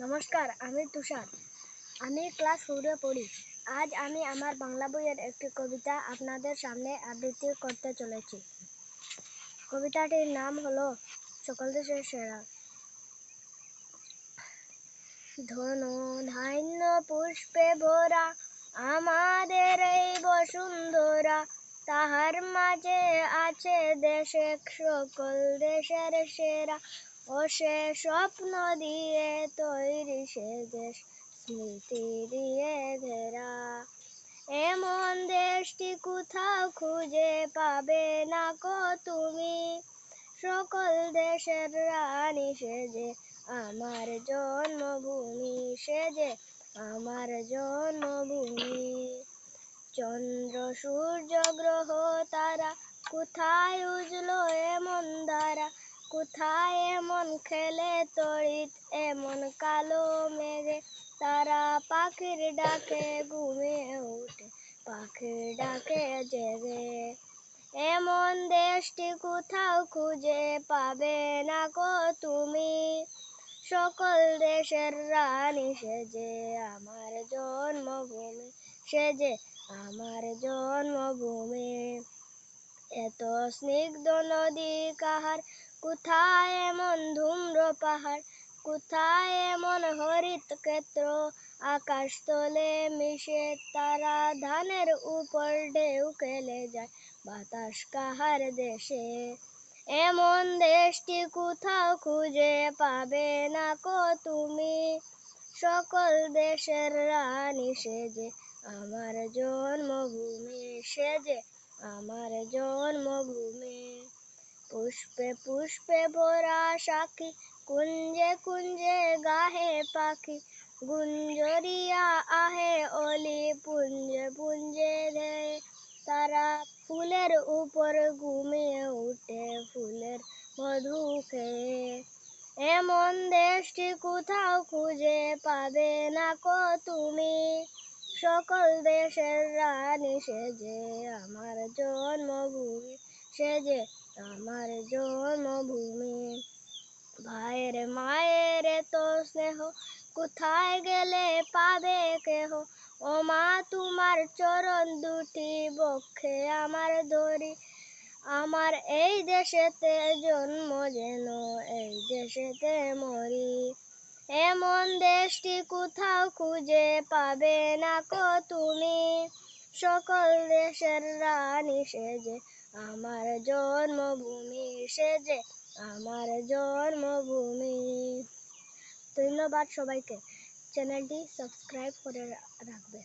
নমস্কার, আমি তুষার। আমি ক্লাস ফোরে পড়ি। আজ আমি আমার বাংলা বইয়ের একটি কবিতা আপনাদের সামনে আবৃত্তি করতে চলেছি। কবিতাটির নাম হলো সকল দেশের সেরা ধন ধান্য পুষ্পে ভরা আমাদের এই বসুন্ধরা। তাহার মাঝে আছে দেশে সকল দেশের সেরা। ও সে স্বপ্ন দিয়ে তৈরি সে দেশ স্মৃতি দিয়ে ঘেরা। এমন দেশটি কোথাও খুঁজে পাবে না কো তুমি। সকল দেশের রানী সেজে আমার জন্মভূমি, সেজে আমার জন্মভূমি। চন্দ্র, সূর্য, গ্রহ তারা কোথায় উজলো এমন ধারা কোথায় এমন খেলে তড়িৎ, এমন কালো মেঘে তারা পাখির ডাকে ঘুমিয়ে উঠে পাখির ডাকে জেগে। এমন দেশটি কোথাও খুঁজে পাবে না গো তুমি। সকল দেশের রানী সেজে আমার জন্মভূমি, সেজে আমার জন্মভূমি। এত স্নিগ্ধ নদী কাহার কোথায় এমন ধুম্র পাহাড়? কোথায় এমন হরিত ক্ষেত্র? আকাশ তলে মিশে তারা ধানের উপর ঢেউ খেলে যায়। বাতাস কাহার দেশে? এমন দেশটি কোথাও খুঁজে পাবে না কো তুমি? সকল দেশের রানী সেজে, আমার জন্মভূমি সেজে, আমার জন্মভূমি পুষ্পে পুষ্পে ভরা সাক্ষী, কুঞ্জে কুঞ্জে গাহে পাখি, গুঞ্জরিয়া আহে অলি, পুঞ্জে পুঞ্জে ধে তারা ফুলের উপর ঘুমিয়ে উঠে, ফুলের মধু খেয়ে এমন দেশটি কোথাও খুঁজে পাবে না কো তুমি? সকল দেশের রানী সেজে, আমার জন্মভূমি সেজে আমার জন্মভূমি। ভাইয়ের মায়ের তো স্নেহ, কোথায় গেলে পাবে কেহ? ও মা, তোমার চরণ দুটি বক্ষে আমার ধরি। আমার এই দেশেতে জন্ম যেন, এই দেশেতে মরি। এমন দেশটি কোথাও খুঁজে পাবে না কো তুমি? সকল দেশের রানী সেজে আমার জন্মভূমি সে যে আমার জন্মভূমি। ধন্যবাদ সবাইকে। চ্যানেলটি সাবস্ক্রাইব করে রাখবে।